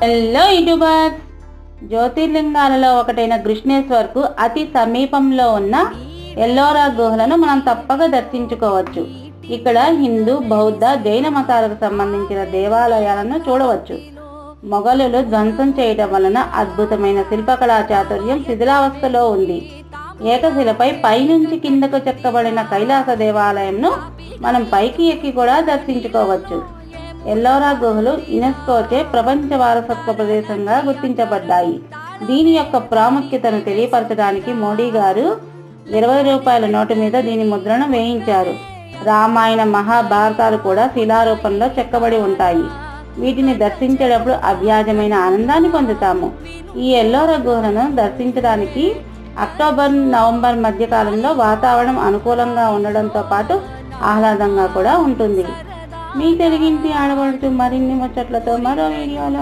Hello YouTuber జ్యోతిర్లింగాలలో ఒకటైన కృష్ణేశ్వర్కు అతి సమీపంలో ఉన్న ఎల్లోరా గుహలను మనం తప్పక దర్శించుకోవచ్చు. ఇక్కడ హిందూ బౌద్ధ జైన మతాలకు సంబంధించిన దేవాలయాలను చూడవచ్చు. మొఘలులు ధ్వంసం చేయటం వలన అద్భుతమైన శిల్పకళా చాతుర్యం శిథిలావస్థలో ఉంది. ఏకశిలపై పైనుంచి కిందకు చెక్కబడిన కైలాస దేవాలయంను మనం పైకి ఎక్కి కూడా దర్శించుకోవచ్చు. ఎల్లోరా గుహలు యునెస్కోచే ప్రపంచ వారసత్వ ప్రదేశంగా గుర్తించబడ్డాయి. దీని యొక్క ప్రాముఖ్యతను తెలియపరచడానికి మోడీ గారు ఇరవై రూపాయల నోటు మీద దీని ముద్రను వేయించారు. రామాయణ మహాభారతాలు కూడా శిలారూపంలో చెక్కబడి ఉంటాయి. వీటిని దర్శించేటప్పుడు అవ్యాజమైన ఆనందాన్ని పొందుతాము. ఈ ఎల్లోరా గుహలను దర్శించడానికి అక్టోబర్ నవంబర్ మధ్య కాలంలో వాతావరణం అనుకూలంగా ఉండడంతో పాటు ఆహ్లాదంగా కూడా ఉంటుంది. మీ తెలుగింటి ఆడబడుతూ మరిన్ని ముచ్చట్లతో మరో వీడియోలో